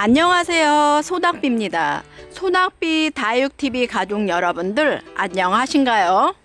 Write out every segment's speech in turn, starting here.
안녕하세요. 소낙비입니다. 소낙비 다육TV 가족 여러분들 안녕하신가요?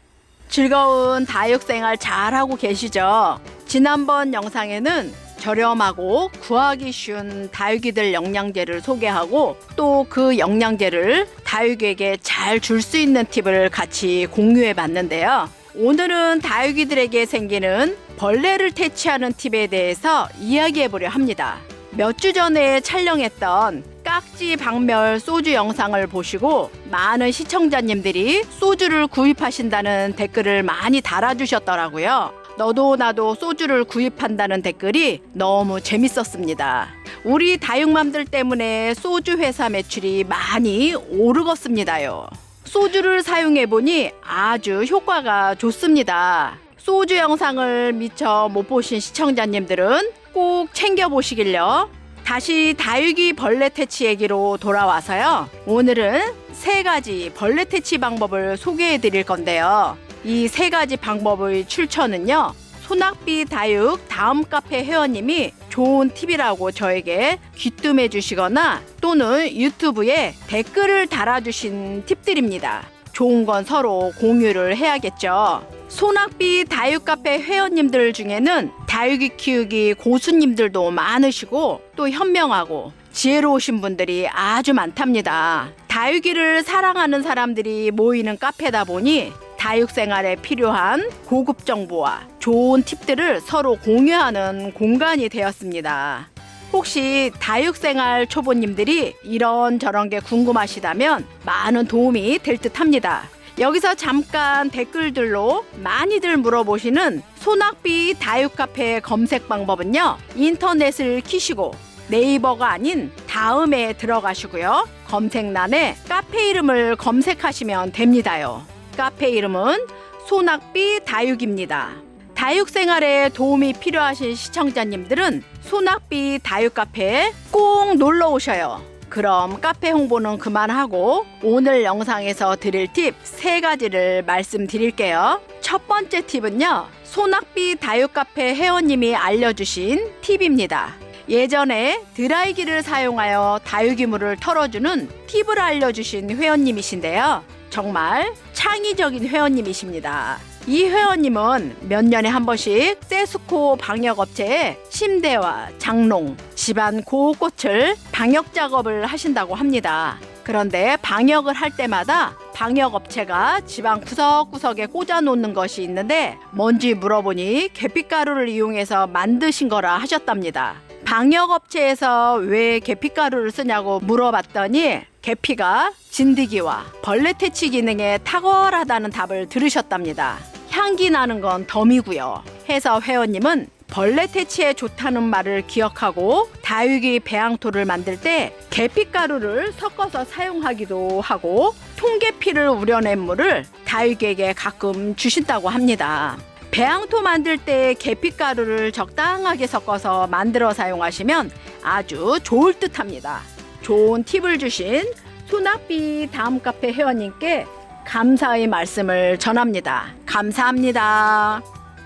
즐거운 다육 생활 잘하고 계시죠? 지난번 영상에는 저렴하고 구하기 쉬운 다육이들 영양제를 소개하고 또 그 영양제를 다육에게 잘 줄 수 있는 팁을 같이 공유해 봤는데요. 오늘은 다육이들에게 생기는 벌레를 퇴치하는 팁에 대해서 이야기해 보려 합니다. 몇 주 전에 촬영했던 깍지 박멸 소주 영상을 보시고 많은 시청자님들이 소주를 구입하신다는 댓글을 많이 달아주셨더라고요. 너도 나도 소주를 구입한다는 댓글이 너무 재밌었습니다. 우리 다육맘들 때문에 소주 회사 매출이 많이 오르겠습니다요. 소주를 사용해 보니 아주 효과가 좋습니다. 소주 영상을 미처 못 보신 시청자님들은 꼭 챙겨 보시길요. 다시 다육이 벌레 퇴치 얘기로 돌아와서요. 오늘은 세 가지 벌레 퇴치 방법을 소개해 드릴 건데요. 이 세 가지 방법의 출처는요. 소낙비 다육 다음 카페 회원님이 좋은 팁이라고 저에게 귀뜸해 주시거나 또는 유튜브에 댓글을 달아주신 팁들입니다. 좋은 건 서로 공유를 해야겠죠. 소낙비 다육 카페 회원님들 중에는 다육이 키우기 고수님들도 많으시고 또 현명하고 지혜로우신 분들이 아주 많답니다. 다육이를 사랑하는 사람들이 모이는 카페다 보니 다육 생활에 필요한 고급 정보와 좋은 팁들을 서로 공유하는 공간이 되었습니다. 혹시 다육생활 초보님들이 이런저런 게 궁금하시다면 많은 도움이 될 듯 합니다. 여기서 잠깐 댓글들로 많이들 물어보시는 소낙비 다육카페 검색 방법은요. 인터넷을 키시고 네이버가 아닌 다음에 들어가시고요. 검색란에 카페 이름을 검색하시면 됩니다요. 카페 이름은 소낙비 다육입니다. 다육 생활에 도움이 필요하신 시청자님들은 소낙비 다육 카페에 꼭 놀러 오셔요. 그럼 카페 홍보는 그만하고 오늘 영상에서 드릴 팁 세 가지를 말씀드릴게요. 첫 번째 팁은요. 소낙비 다육 카페 회원님이 알려주신 팁입니다. 예전에 드라이기를 사용하여 다육이물을 털어주는 팁을 알려주신 회원님이신데요. 정말 창의적인 회원님이십니다. 이 회원님은 몇 년에 한 번씩 세스코 방역업체에 침대와 장롱, 집안 곳곳을 방역 작업을 하신다고 합니다. 그런데 방역을 할 때마다 방역업체가 집안 구석구석에 꽂아 놓는 것이 있는데 뭔지 물어보니 계피가루를 이용해서 만드신 거라 하셨답니다. 방역업체에서 왜 계피가루를 쓰냐고 물어봤더니 계피가 진드기와 벌레 퇴치 기능에 탁월하다는 답을 들으셨답니다. 향기 나는 건 덤이고요. 해서 회원님은 벌레 퇴치에 좋다는 말을 기억하고 다육이 배양토를 만들 때 계피가루를 섞어서 사용하기도 하고 통계피를 우려낸 물을 다육에게 가끔 주신다고 합니다. 배양토 만들 때 계피가루를 적당하게 섞어서 만들어 사용하시면 아주 좋을 듯 합니다. 좋은 팁을 주신 소낙비 다음 카페 회원님께 감사의 말씀을 전합니다. 감사합니다.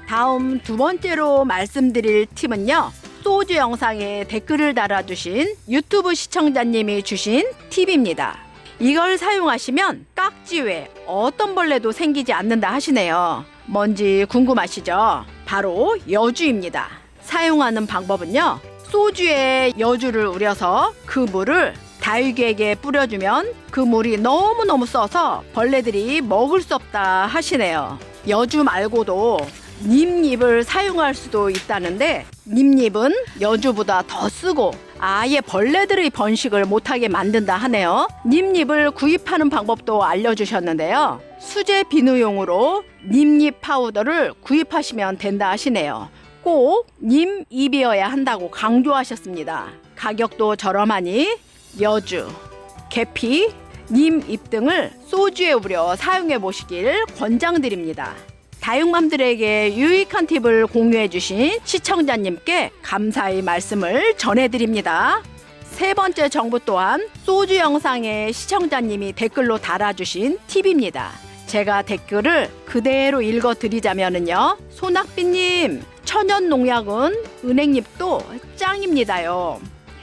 다음 두 번째로 말씀드릴 팁은요. 소주 영상에 댓글을 달아주신 유튜브 시청자님이 주신 팁입니다. 이걸 사용하시면 깍지 외 어떤 벌레도 생기지 않는다 하시네요. 뭔지 궁금하시죠? 바로 여주입니다. 사용하는 방법은요. 소주에 여주를 우려서 그 물을 다육이에게 뿌려주면 그 물이 너무너무 써서 벌레들이 먹을 수 없다 하시네요. 여주 말고도 님잎을 사용할 수도 있다는데 님잎은 여주보다 더 쓰고 아예 벌레들의 번식을 못하게 만든다 하네요. 님잎을 구입하는 방법도 알려주셨는데요. 수제 비누용으로 님잎 파우더를 구입하시면 된다 하시네요. 꼭 님잎이어야 한다고 강조하셨습니다. 가격도 저렴하니 여주, 계피, 님 잎 등을 소주에 우려 사용해 보시길 권장드립니다. 다육맘들에게 유익한 팁을 공유해 주신 시청자님께 감사의 말씀을 전해드립니다. 세 번째 정보 또한 소주 영상에 시청자님이 댓글로 달아주신 팁입니다. 제가 댓글을 그대로 읽어 드리자면은요. 소낙비님, 천연 농약은 은행잎도 짱입니다요.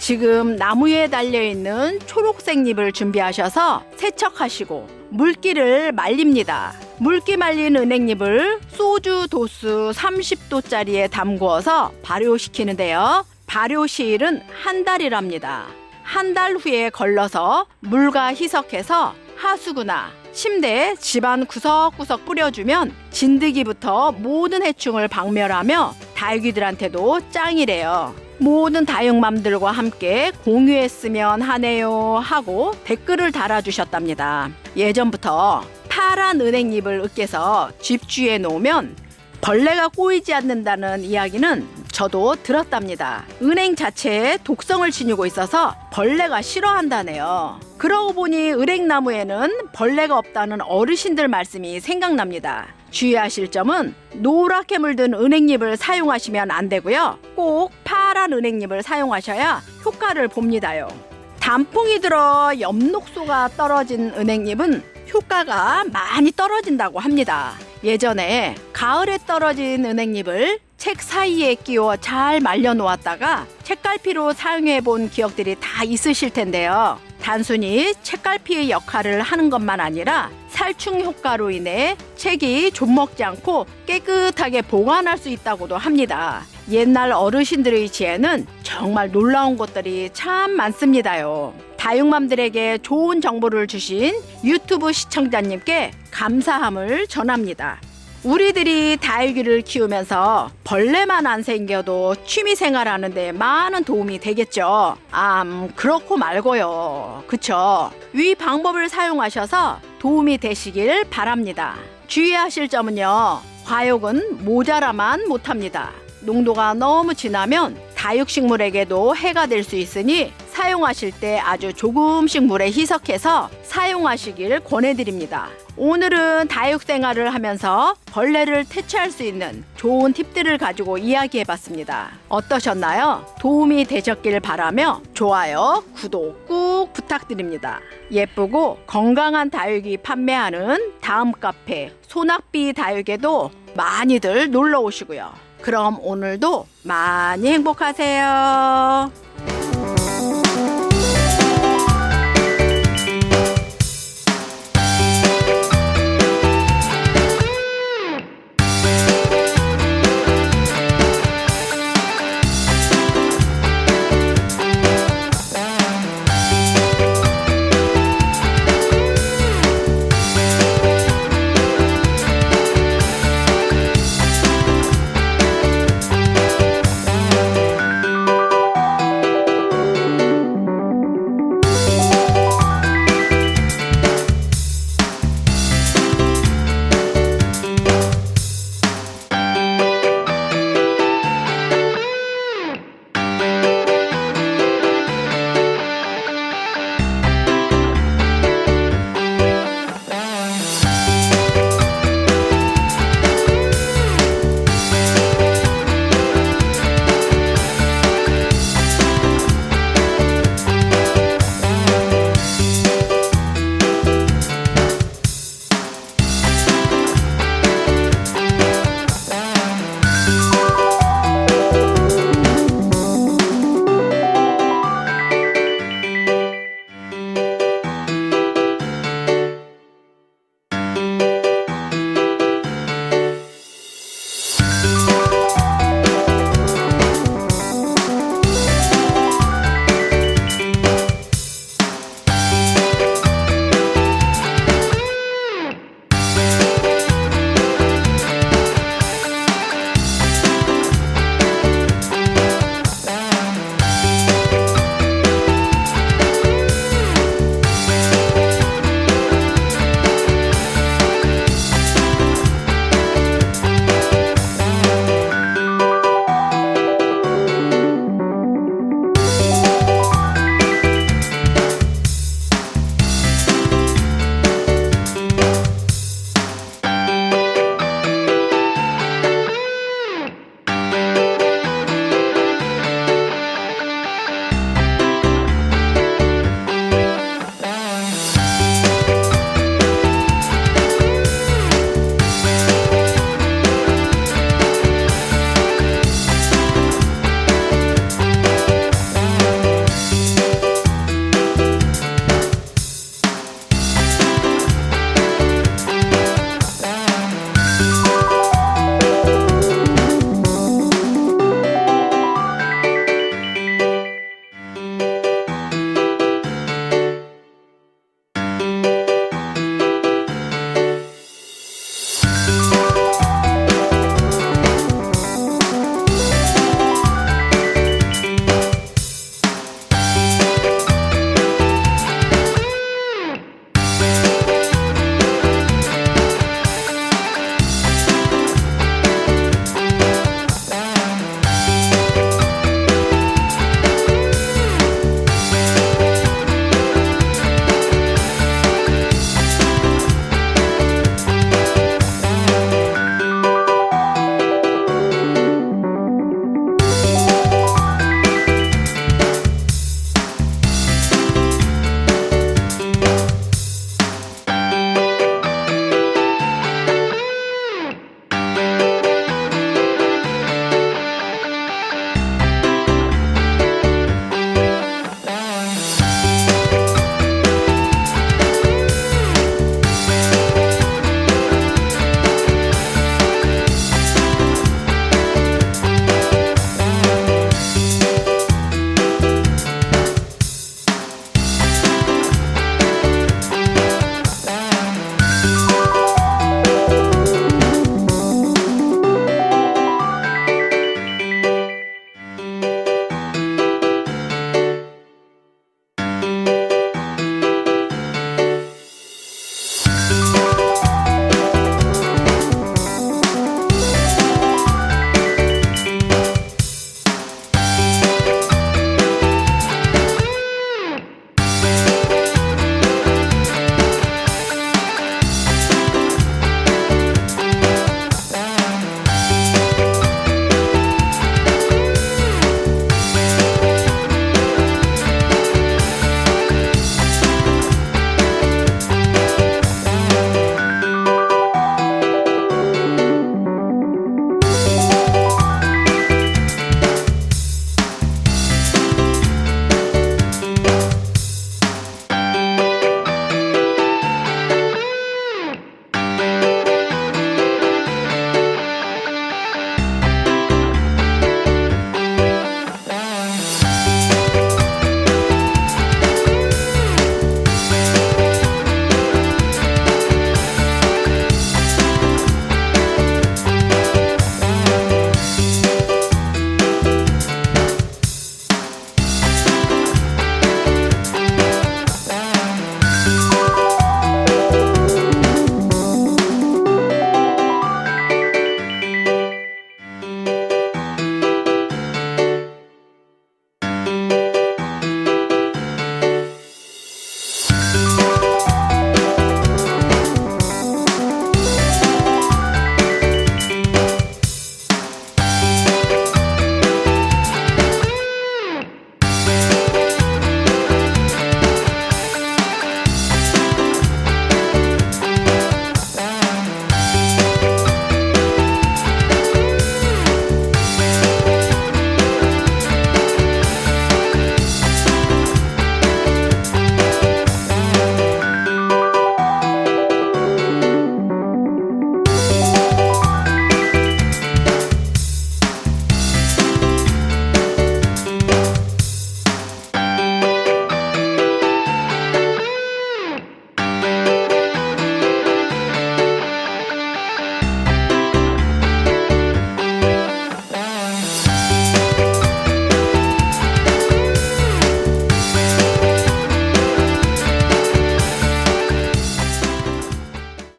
지금 나무에 달려있는 초록색 잎을 준비하셔서 세척하시고 물기를 말립니다. 물기 말린 은행잎을 소주 도수 30도짜리에 담구어서 발효시키는데요. 발효 시일은 한 달이랍니다. 한 달 후에 걸러서 물과 희석해서 하수구나 침대 집안 구석구석 뿌려주면 진드기부터 모든 해충을 박멸하며 다육이들한테도 짱이래요. 모든 다육맘들과 함께 공유했으면 하네요 하고 댓글을 달아주셨답니다. 예전부터 파란 은행잎을 으깨서 집주에 놓으면 벌레가 꼬이지 않는다는 이야기는 저도 들었답니다. 은행 자체에 독성을 지니고 있어서 벌레가 싫어한다네요. 그러고 보니 은행나무에는 벌레가 없다는 어르신들 말씀이 생각납니다. 주의하실 점은 노랗게 물든 은행잎을 사용하시면 안 되고요. 꼭 파란 은행잎을 사용하셔야 효과를 봅니다요. 단풍이 들어 엽록소가 떨어진 은행잎은 효과가 많이 떨어진다고 합니다. 예전에 가을에 떨어진 은행잎을 책 사이에 끼워 잘 말려 놓았다가 책갈피로 사용해 본 기억들이 다 있으실 텐데요. 단순히 책갈피의 역할을 하는 것만 아니라 살충 효과로 인해 책이 좀먹지 않고 깨끗하게 보관할 수 있다고도 합니다. 옛날 어르신들의 지혜는 정말 놀라운 것들이 참 많습니다요. 다육맘들에게 좋은 정보를 주신 유튜브 시청자님께 감사함을 전합니다. 우리들이 다육이를 키우면서 벌레만 안 생겨도 취미 생활하는데 많은 도움이 되겠죠. 암 그렇고 말고요. 그쵸? 위 방법을 사용하셔서 도움이 되시길 바랍니다. 주의하실 점은요. 과욕은 모자라만 못합니다. 농도가 너무 진하면 다육식물에게도 해가 될 수 있으니 사용하실 때 아주 조금씩 물에 희석해서 사용하시길 권해드립니다. 오늘은 다육 생활을 하면서 벌레를 퇴치할 수 있는 좋은 팁들을 가지고 이야기해 봤습니다. 어떠셨나요? 도움이 되셨길 바라며 좋아요, 구독 꾹 부탁드립니다. 예쁘고 건강한 다육이 판매하는 다음 카페 소낙비 다육에도 많이들 놀러 오시고요. 그럼 오늘도 많이 행복하세요.